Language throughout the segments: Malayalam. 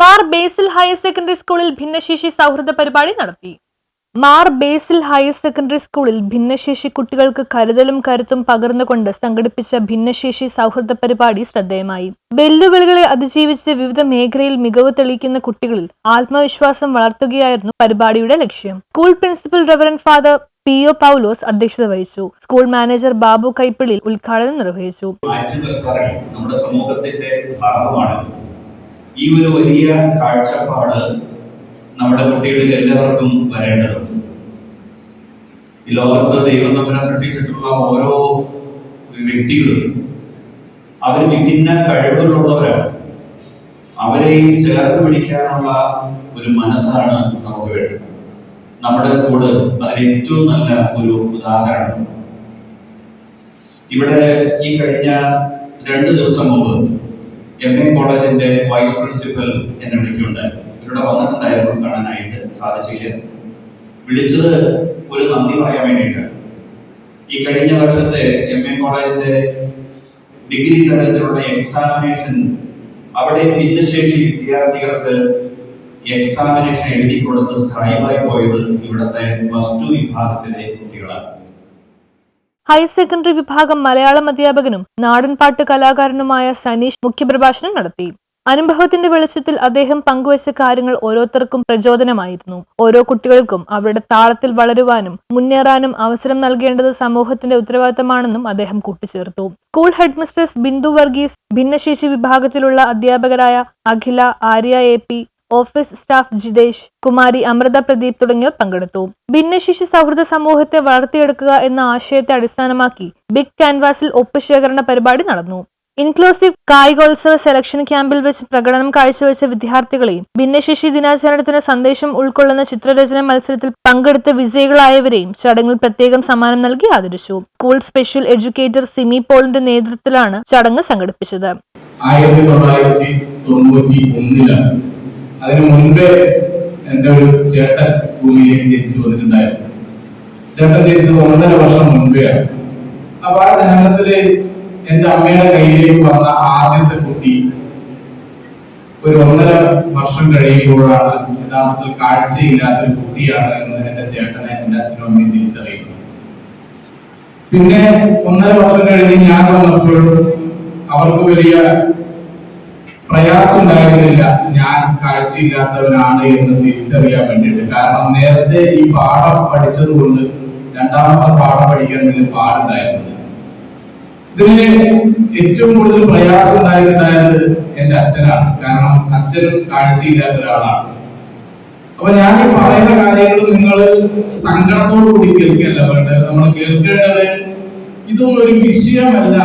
മാർ ബേസിൽ ഹയർ സെക്കൻഡറി സ്കൂളിൽ ഭിന്നശേഷി സൗഹൃദ പരിപാടി നടത്തി. മാർ ബേസിൽ ഹയർ സെക്കൻഡറി സ്കൂളിൽ ഭിന്നശേഷി കുട്ടികൾക്ക് കരുതലും കരുത്തും പകർന്നുകൊണ്ട് സംഘടിപ്പിച്ച ഭിന്നശേഷി സൗഹൃദ പരിപാടി ശ്രദ്ധേയമായി. വെല്ലുവിളികളെ അതിജീവിച്ച് വിവിധ മേഖലയിൽ മികവ് തെളിയിക്കുന്ന കുട്ടികളിൽ ആത്മവിശ്വാസം വളർത്തുകയായിരുന്നു പരിപാടിയുടെ ലക്ഷ്യം. School principal reverend father P O Paulose അധ്യക്ഷത വഹിച്ചു. സ്കൂൾ മാനേജർ ബാബു കൈപ്പിളിൽ ഉദ്ഘാടനം നിർവഹിച്ചു. നമ്മുടെ സമൂഹത്തിന്റെ ഭാഗമാണ്. ഈ ഒരു വലിയ കാഴ്ചപ്പാട് നമ്മുടെ കുട്ടികളിൽ എല്ലാവർക്കും വരേണ്ടതുണ്ട്. ഈ ലോകത്ത് ദൈവം നമ്മളെ സൃഷ്ടിച്ചിട്ടുള്ള ഓരോ വ്യക്തികളും അവർ വിഭിന്ന കഴിവുകളുള്ളവരാണ്. അവരെയും ചേർത്ത് പിടിക്കാനുള്ള ഒരു മനസ്സാണ് നമുക്ക് വേണ്ടത്. നമ്മുടെ സ്കൂൾ അതിന് ഏറ്റവും നല്ല ഒരു ഉദാഹരണം. ഇവിടെ ഈ കഴിഞ്ഞ രണ്ട് ദിവസം മുമ്പ് എം എ കോളേജിന്റെ വൈസ് പ്രിൻസിപ്പൽ എന്നെ വിളിക്കുകയുണ്ടായി ഇവിടെ വന്നിട്ടുണ്ടായിരുന്നു കാണാനായിട്ട് സാധിച്ചില്ല വിളിച്ചത് ഒരു നന്ദി പറയാൻ വേണ്ടിയിട്ടാണ്. ഈ കഴിഞ്ഞ വർഷത്തെ എം എ കോളേജിന്റെ ഡിഗ്രി തലത്തിലുള്ള എക്സാമിനേഷൻ അവിടെ ഭിന്നശേഷി വിദ്യാർത്ഥികൾക്ക് എക്സാമിനേഷൻ എഴുതി കൊടുത്ത് സ്ക്രൈബായി പോയത് ഇവിടുത്തെ ടു വിഭാഗത്തിലെ കുട്ടികളാണ്. ഹയർ സെക്കൻഡറി വിഭാഗം മലയാളം അധ്യാപകനും നാടൻപാട്ട് കലാകാരനുമായ സനീഷ് മുഖ്യപ്രഭാഷണം നടത്തി. അനുഭവത്തിന്റെ വെളിച്ചത്തിൽ അദ്ദേഹം പങ്കുവച്ച കാര്യങ്ങൾ ഓരോരുത്തർക്കും പ്രചോദനമായിരുന്നു. ഓരോ കുട്ടികൾക്കും അവരുടെ താളത്തിൽ വളരുവാനും മുന്നേറാനും അവസരം നൽകേണ്ടത് സമൂഹത്തിന്റെ ഉത്തരവാദിത്തമാണെന്നും അദ്ദേഹം കൂട്ടിച്ചേർത്തു. School head mistress Bindu Varghese ഭിന്നശേഷി വിഭാഗത്തിലുള്ള അധ്യാപകരായ Akhila Arya A P office staff Jithesh Kumari Amritha Pradeep തുടങ്ങിയവർ പങ്കെടുത്തു. ഭിന്നശേഷി സൗഹൃദ സമൂഹത്തെ വളർത്തിയെടുക്കുക എന്ന ആശയത്തെ അടിസ്ഥാനമാക്കി ബിഗ് ക്യാൻവാസിൽ ഒപ്പുശേഖരണ പരിപാടി നടന്നു. ഇൻക്ലൂസീവ് കായികോത്സവ സെലക്ഷൻ ക്യാമ്പിൽ വെച്ച് പ്രകടനം കാഴ്ചവെച്ച വിദ്യാർത്ഥികളെയും ഭിന്നശേഷി ദിനാചരണത്തിന് സന്ദേശം ഉൾക്കൊള്ളുന്ന ചിത്രരചന മത്സരത്തിൽ പങ്കെടുത്ത വിജയികളായവരെയും ചടങ്ങിൽ പ്രത്യേകം സമ്മാനം നൽകി ആദരിച്ചു. സ്കൂൾ സ്പെഷ്യൽ എഡ്യൂക്കേറ്റർ സിമി പോളിന്റെ നേതൃത്വത്തിലാണ് ചടങ്ങ് സംഘടിപ്പിച്ചത്. ആയിരത്തി തൊള്ളായിരത്തി തൊണ്ണൂറ്റി ഒന്നിലാണ് അതിനു മുൻപേ എന്റെ ഒരു ചേട്ടൻ ഭൂമിയിലേക്ക് ജനിച്ചു വന്നിട്ടുണ്ടായിരുന്നു. ചേട്ടൻ ജനിച്ചത് ഒന്നര വർഷം മുൻപെയാണ് അപ്പൊ ആ ജനനത്തിൽ എന്റെ അമ്മയുടെ കയ്യിലേക്ക് വന്ന ആദ്യത്തെ കുട്ടി ഒരു ഒന്നര വർഷം കഴിയുമ്പോഴാണ് യഥാർത്ഥത്തിൽ കാഴ്ചയില്ലാത്ത ഒരു കുട്ടിയാണ് എന്ന് എന്റെ ചേട്ടനെ എന്റെ അച്ഛനും അമ്മയും തിരിച്ചറിയുന്നത്. പിന്നെ ഒന്നര വർഷം കഴിഞ്ഞ് ഞാൻ വന്നപ്പോഴും അവർക്ക് വലിയ പ്രയാസം ഉണ്ടായിരുന്നില്ല ഞാൻ കാഴ്ചയില്ലാത്തവനാണ് എന്ന് തിരിച്ചറിയാൻ വേണ്ടിയിട്ട്. കാരണം നേരത്തെ ഈ പാഠം പഠിച്ചത് കൊണ്ട് രണ്ടാമത്തെ പാഠം പഠിക്കാൻ വലിയ പാടുണ്ടായിരുന്നു ഇതിന് ഏറ്റവും കൂടുതൽ പ്രയാസം ഉണ്ടായിട്ടുണ്ടായത് എന്റെ അച്ഛനാണ്. കാരണം അച്ഛനും കാഴ്ചയില്ലാത്ത ഒരാളാണ്. അപ്പൊ ഞാൻ ഈ പറയുന്ന കാര്യങ്ങൾ നിങ്ങൾ സങ്കടത്തോടു കൂടി കേൾക്കുകയല്ല വേണ്ടത് നമ്മൾ കേൾക്കേണ്ടത് ഇതൊന്നും ഒരു വിഷയമല്ല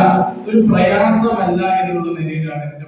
ഒരു പ്രയാസമല്ല എന്നുള്ള നിലയിലാണ് എന്റെ